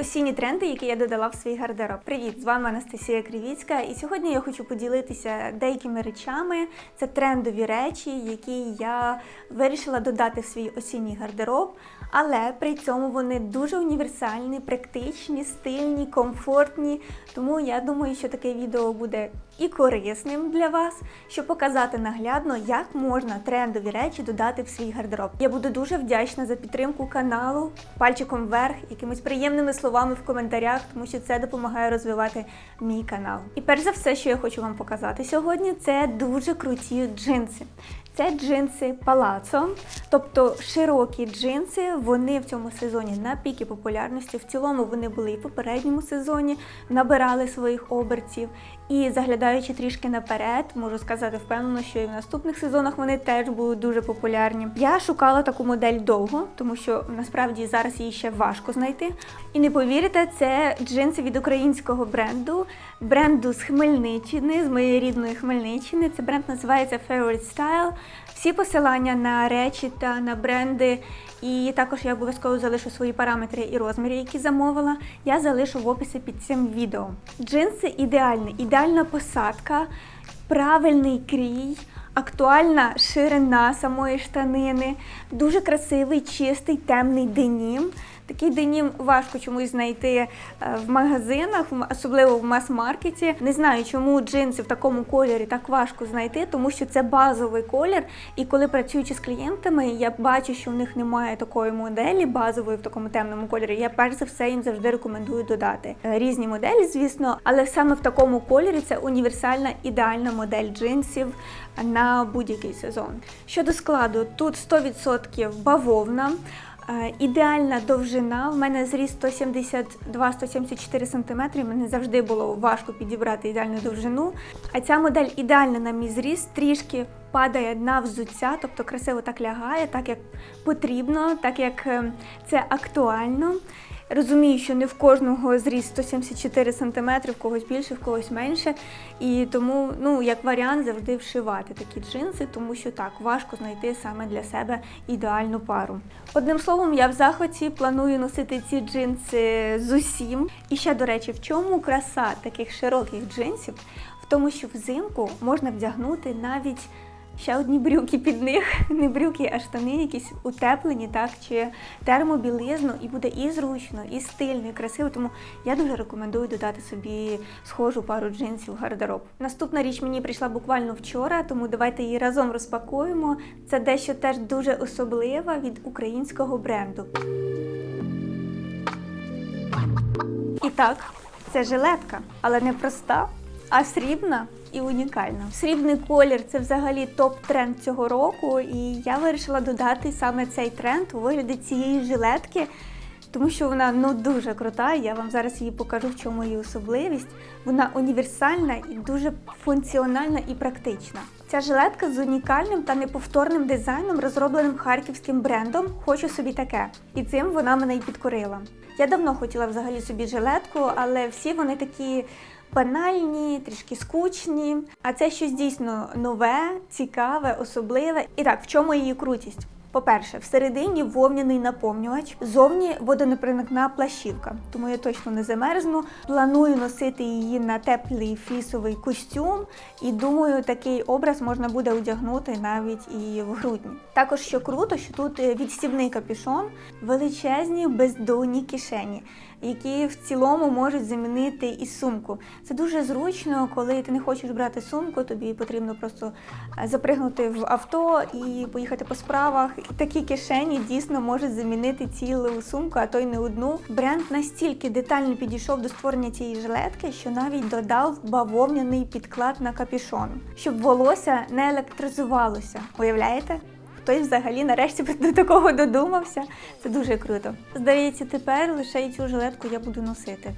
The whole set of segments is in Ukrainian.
Осінні тренди, які я додала в свій гардероб. Привіт, з вами Анастасія Кривіцька. І сьогодні я хочу поділитися деякими речами. Це трендові речі, які я вирішила додати в свій осінній гардероб. Але при цьому вони дуже універсальні, практичні, стильні, комфортні. Тому я думаю, що таке відео буде і корисним для вас, щоб показати наглядно, як можна трендові речі додати в свій гардероб. Я буду дуже вдячна за підтримку каналу, пальчиком вверх, якимись приємними словами в коментарях, тому що це допомагає розвивати мій канал. І перш за все, що я хочу вам показати сьогодні, це дуже круті джинси. Це джинси Palazzo, тобто широкі джинси. Вони в цьому сезоні на піки популярності. В цілому вони були і в попередньому сезоні, набирали своїх обертів. І заглядаючи трішки наперед, можу сказати впевнено, що і в наступних сезонах вони теж будуть дуже популярні. Я шукала таку модель довго, тому що насправді зараз її ще важко знайти. І не повірите, це джинси від українського бренду, бренду з Хмельниччини, з моєї рідної Хмельниччини. Це бренд називається Favorite Style. Всі посилання на речі та на бренди, і також я обов'язково залишу свої параметри і розміри, які замовила. Я залишу в описі під цим відео. Джинси ідеальні, ідеальна посадка, правильний крій. Актуальна ширина самої штанини, дуже красивий, чистий, темний денім. Такий денім важко чомусь знайти е, в магазинах, особливо в мас-маркеті. Не знаю, чому джинси в такому кольорі так важко знайти, тому що це базовий колір. І коли працюючи з клієнтами, я бачу, що в них немає такої моделі базової в такому темному кольорі. Я перш за все їм завжди рекомендую додати Е, різні моделі, звісно, але саме в такому кольорі це універсальна ідеальна модель джинсів на будь-який сезон. Щодо складу, тут 100% бавовна. Е, Ідеальна довжина. В мене зріс 172-174 см. Мені завжди було важко підібрати ідеальну довжину. А ця модель ідеальна на мій зріс, трішки падає на взуття, тобто красиво так лягає, так як потрібно, так як е, це актуально. Розумію, що не в кожного зріст 174 см, в когось більше, в когось менше. І тому, ну, як варіант, завжди вшивати такі джинси, тому що так важко знайти саме для себе ідеальну пару. Одним словом, я в захваті планую носити ці джинси з усім. І ще, до речі, в чому краса таких широких джинсів? В тому, що взимку можна вдягнути навіть ще одні брюки під них, не брюки, а штани якісь утеплені, так, чи термобілизну, і буде і зручно, і стильно, і красиво. Тому я дуже рекомендую додати собі схожу пару джинсів в гардероб. Наступна річ мені прийшла буквально вчора, тому давайте її разом розпакуємо. Це дещо теж дуже особливе від українського бренду. І так, це жилетка, але не проста, а срібна і унікальна. Срібний колір це взагалі топ-тренд цього року, і я вирішила додати саме цей тренд у вигляді цієї жилетки. Тому що вона ну дуже крута. Я вам зараз її покажу, в чому її особливість. Вона універсальна і дуже функціональна і практична. Ця жилетка з унікальним та неповторним дизайном, розробленим харківським брендом Хочу собі таке. І цим вона мене й підкорила. Я давно хотіла взагалі собі жилетку, але всі вони такі банальні, трішки скучні. А це щось дійсно нове, цікаве, особливе. І так, в чому її крутість? По-перше, всередині вовняний наповнювач, зовні водонепроникна плащівка, тому я точно не замерзну. Планую носити її на теплий флісовий костюм, і думаю, такий образ можна буде одягнути навіть і в грудні. Також що круто, що тут е, відстібний капюшон, величезні бездонні кишені, які в цілому можуть замінити і сумку. Це дуже зручно, коли ти не хочеш брати сумку, тобі потрібно просто е, запригнути в авто і поїхати по справах. Такі кишені дійсно можуть замінити цілу сумку, а то й не одну. Бренд настільки детально підійшов до створення цієї жилетки, що навіть додав бавовняний підклад на капюшон, щоб волосся не електризувалося. Уявляєте? Хтось взагалі нарешті до такого додумався. Це дуже круто. Здається, тепер лише цю жилетку я буду носити.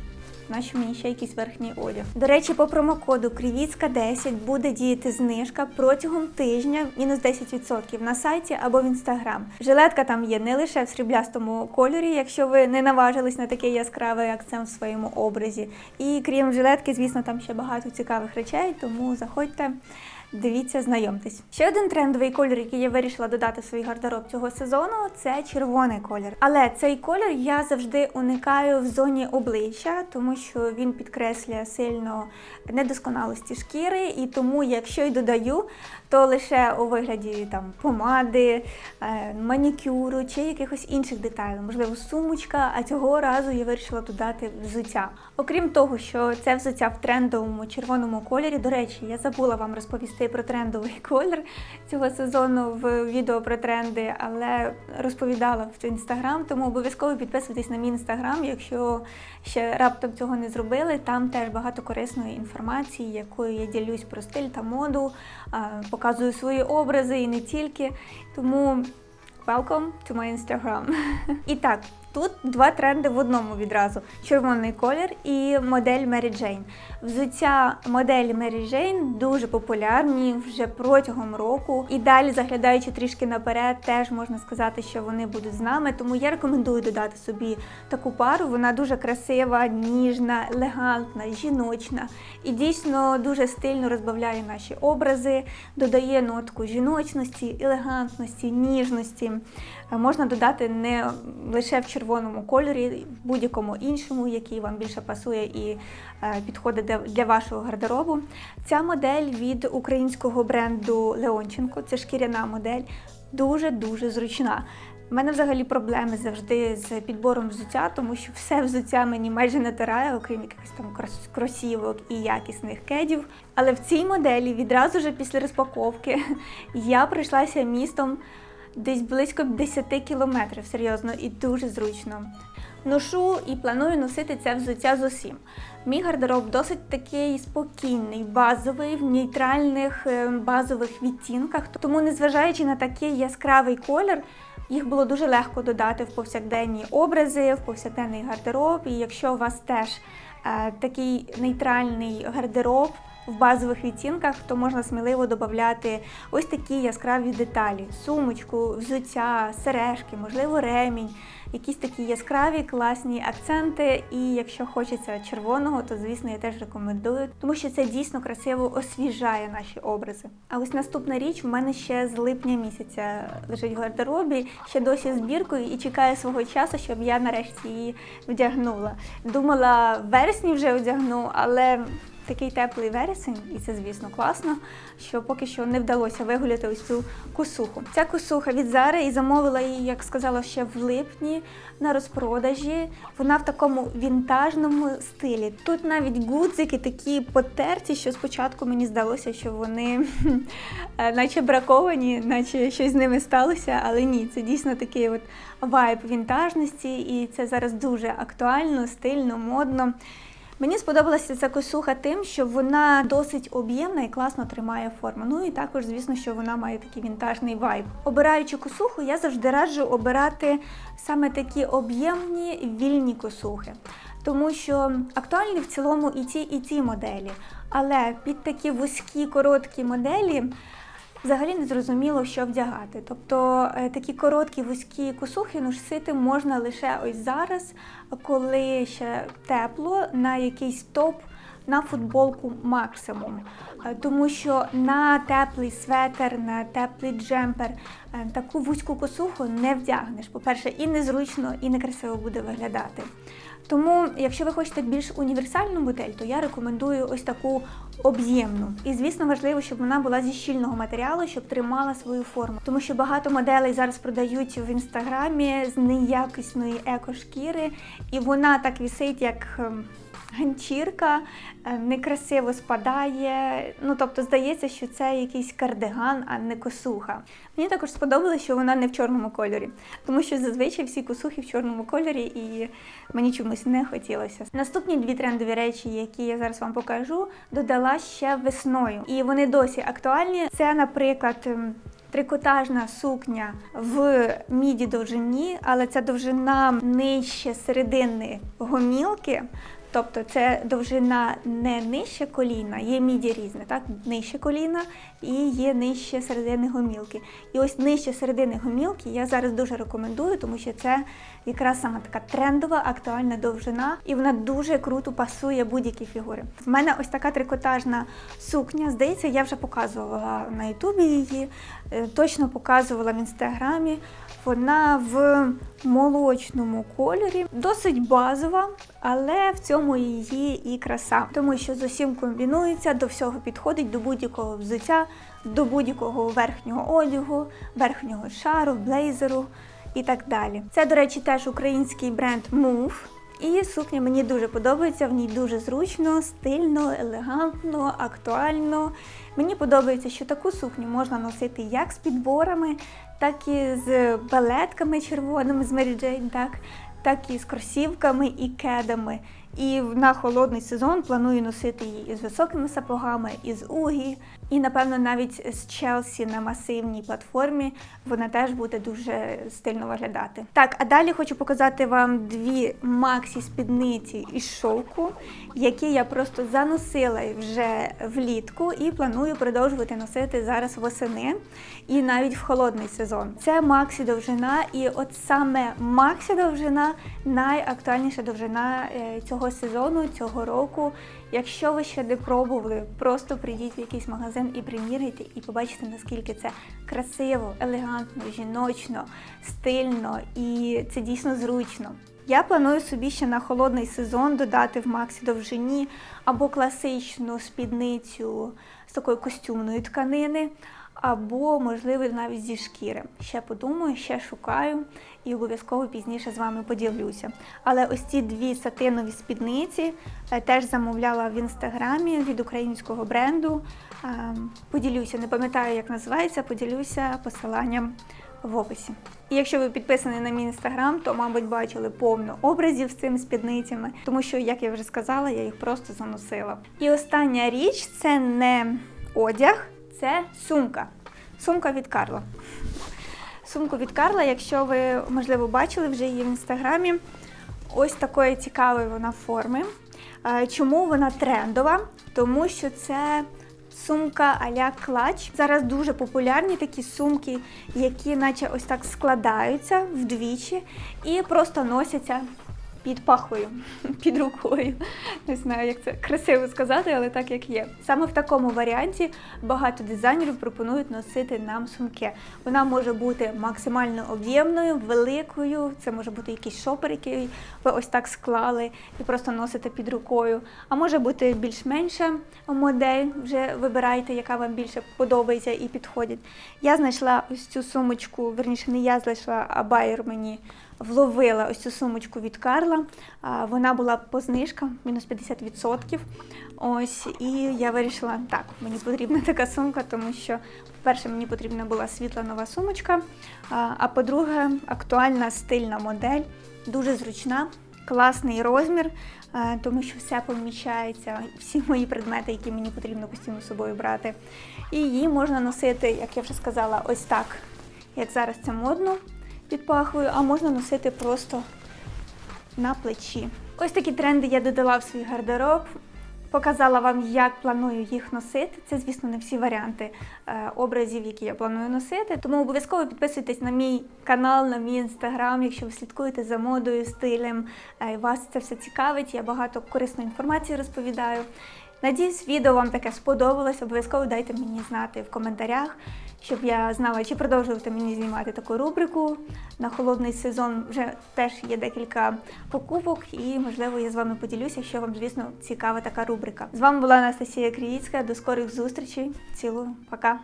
Нащо мені ще якийсь верхній одяг? До речі, по промокоду Крівіцька 10 буде діяти знижка протягом тижня мінус 10% на сайті або в інстаграм. Жилетка там є не лише в сріблястому кольорі, якщо ви не наважились на такий яскравий акцент в своєму образі. І крім жилетки, звісно, там ще багато цікавих речей, тому заходьте. Дивіться, знайомтесь. Ще один трендовий колір, який я вирішила додати в свій гардероб цього сезону, це червоний колір. Але цей колір я завжди уникаю в зоні обличчя, тому що він підкреслює сильно недосконалості шкіри, і тому, якщо й додаю, то лише у вигляді там помади, е, манікюру чи якихось інших деталей, можливо, сумочка. А цього разу я вирішила додати взуття. Окрім того, що це взуття в трендовому червоному кольорі. До речі, я забула вам розповісти про трендовий колір цього сезону в відео про тренди, але розповідала в інстаграм, тому обов'язково підписуйтесь на мій інстаграм, якщо ще раптом цього не зробили. Там теж багато корисної інформації, якою я ділюсь про стиль та моду, показую свої образи і не тільки. Тому welcome to my Instagram. І так, тут два тренди в одному відразу: червоний колір і модель Mary Jane. Взуття моделі Mary Jane дуже популярні вже протягом року. І далі, заглядаючи трішки наперед, теж можна сказати, що вони будуть з нами. Тому я рекомендую додати собі таку пару. Вона дуже красива, ніжна, елегантна, жіночна і дійсно дуже стильно розбавляє наші образи, додає нотку жіночності, елегантності, ніжності. Е, Можна додати не лише в червоному кольорі, в будь-якому іншому, який вам більше пасує і е, підходить для- для вашого гардеробу. Ця модель від українського бренду Леонченко, це шкіряна модель, дуже-дуже зручна. У мене взагалі проблеми завжди з підбором взуття, тому що все взуття мені майже натирає, окрім якихось там кросівок і якісних кедів. Але в цій моделі відразу ж після розпаковки я пройшлася містом десь близько 10 кілометрів, серйозно, і дуже зручно. Ношу і планую носити це взуття з усім. Мій гардероб досить такий спокійний, базовий, в нейтральних е, базових відтінках. Тому, незважаючи на такий яскравий колір, їх було дуже легко додати в повсякденні образи, в повсякденний гардероб. І якщо у вас теж е, такий нейтральний гардероб в базових відтінках, то можна сміливо додати ось такі яскраві деталі: сумочку, взуття, сережки, можливо, ремінь, якісь такі яскраві, класні акценти. І якщо хочеться червоного, то звісно я теж рекомендую, тому що це дійсно красиво освіжає наші образи. А ось наступна річ в мене ще з липня місяця лежить в гардеробі, ще досі збіркою і чекає свого часу, щоб я нарешті її вдягнула. Думала, вересні вже одягну, але такий теплий вересень, і це, звісно, класно, що поки що не вдалося вигуляти ось цю косуху. Ця косуха від Зари і замовила її, як сказала, ще в липні на розпродажі. Вона в такому вінтажному стилі. Тут навіть гудзики такі потерті, що спочатку мені здалося, що вони е, наче браковані, наче щось з ними сталося, але ні, це дійсно такий от вайб вінтажності, і це зараз дуже актуально, стильно, модно. Мені сподобалася ця косуха тим, що вона досить об'ємна і класно тримає форму. Ну і також, звісно, що вона має такий вінтажний вайб. Обираючи косуху, я завжди раджу обирати саме такі об'ємні вільні косухи. Тому що актуальні в цілому і ті, і ті моделі. Але під такі вузькі, короткі моделі взагалі не зрозуміло, що вдягати. Тобто е, такі короткі вузькі косухи носити можна лише ось зараз, коли ще тепло, на якийсь топ. На футболку максимум, Е, тому що на теплий светр, на теплий джемпер е, таку вузьку косуху не вдягнеш. По-перше, і незручно, і некрасиво буде виглядати. Тому, якщо ви хочете більш універсальну модель, то я рекомендую ось таку об'ємну. І звісно, важливо, щоб вона була зі щільного матеріалу, щоб тримала свою форму. Тому що багато моделей зараз продають в інстаграмі з неякісної екошкіри, і вона так вісить, як. Ганчірка е, некрасиво спадає. Ну тобто здається, що це якийсь кардиган, а не косуха. Мені також сподобалося, що вона не в чорному кольорі, тому що зазвичай всі косухи в чорному кольорі, і мені чомусь не хотілося. Наступні дві трендові речі, які я зараз вам покажу, додала ще весною, і вони досі актуальні. Це, наприклад. Трикотажна сукня в міді довжині, але ця довжина нижче середини гомілки. Тобто це довжина не нижче коліна, є міді різне, так? Нижче коліна і є нижче середини гомілки. І ось нижче середини гомілки я зараз дуже рекомендую, тому що це якраз саме така трендова, актуальна довжина, і вона дуже круто пасує будь-які фігури. В мене ось така трикотажна сукня. Здається, я вже показувала на Ютубі її, е, точно показувала в інстаграмі. Вона в молочному кольорі, досить базова, але в цьому її і краса, тому що з усім комбінується, до всього підходить, до будь-якого взуття, до будь-якого верхнього одягу, верхнього шару, блейзеру і так далі. Це, до речі, теж український бренд Move. І сукня мені дуже подобається, в ній дуже зручно, стильно, елегантно, актуально. Мені подобається, що таку сукню можна носити як з підборами, так і з балетками червоними з Mary Jane, так, так і з кросівками і кедами. І на холодний сезон планую носити її із високими сапогами, із угі, і напевно навіть з Челсі на масивній платформі вона теж буде дуже стильно виглядати. Так, а далі хочу показати вам дві максі спідниці із шовку, які я просто заносила вже влітку і планую продовжувати носити зараз восени і навіть в холодний сезон. Це максі довжина, і от саме максі довжина найактуальніша довжина е, цього сезону, цього року. Якщо ви ще не пробували, просто прийдіть в якийсь магазин і приміряйте, і побачите, наскільки це красиво, елегантно, жіночно, стильно і це дійсно зручно. Я планую собі ще на холодний сезон додати в Максі довжині або класичну спідницю з такої костюмної тканини, або, можливо, навіть зі шкіри. Ще подумаю, ще шукаю і обов'язково пізніше з вами поділюся. Але ось ці дві сатинові спідниці е, теж замовляла в інстаграмі від українського бренду. Е, Поділюся, не пам'ятаю, як називається, поділюся посиланням в описі. І якщо ви підписані на мій інстаграм, то, мабуть, бачили повно образів з цими спідницями, тому що, як я вже сказала, я їх просто заносила. І остання річ це не одяг, це сумка. Сумка від Карла. Сумку від Карла, якщо ви, можливо, бачили вже її в інстаграмі, ось такої цікавої вона форми. Е, Чому вона трендова? Тому що це сумка а-ля клач. Зараз дуже популярні такі сумки, які наче ось так складаються вдвічі і просто носяться під пахою, під рукою. Не знаю, як це красиво сказати, але так як є. Саме в такому варіанті багато дизайнерів пропонують носити нам сумки. Вона може бути максимально об'ємною, великою. Це може бути якийсь шопер, який ви ось так склали і просто носите під рукою. А може бути більш-менша модель. Вже вибирайте, яка вам більше подобається і підходить. Я знайшла ось цю сумочку, верніше не я знайшла, а байер мені вловила ось цю сумочку від Карла. Вона була по знижкам, мінус 50%. Ось, і я вирішила, так, мені потрібна така сумка, тому що, по-перше, мені потрібна була світла нова сумочка. А, по-друге, актуальна стильна модель, дуже зручна. Класний розмір, тому що все поміщається, всі мої предмети, які мені потрібно постійно з собою брати. І її можна носити, як я вже сказала, ось так, як зараз це модно під пахвою, а можна носити просто на плечі. Ось такі тренди я додала в свій гардероб. Показала вам, як планую їх носити. Це, звісно, не всі варіанти е, образів, які я планую носити. Тому обов'язково підписуйтесь на мій канал, на мій інстаграм, якщо ви слідкуєте за модою, стилем. Е, вас це все цікавить. Я багато корисної інформації розповідаю. Надіюсь, відео вам таке сподобалось. Обов'язково дайте мені знати в коментарях, щоб я знала, чи продовжувати мені знімати таку рубрику. На холодний сезон вже теж є декілька покупок, і можливо я з вами поділюся, що вам, звісно, цікава така рубрика. З вами була Анастасія Кріїцька. До скорих зустрічей. Цілую, пока.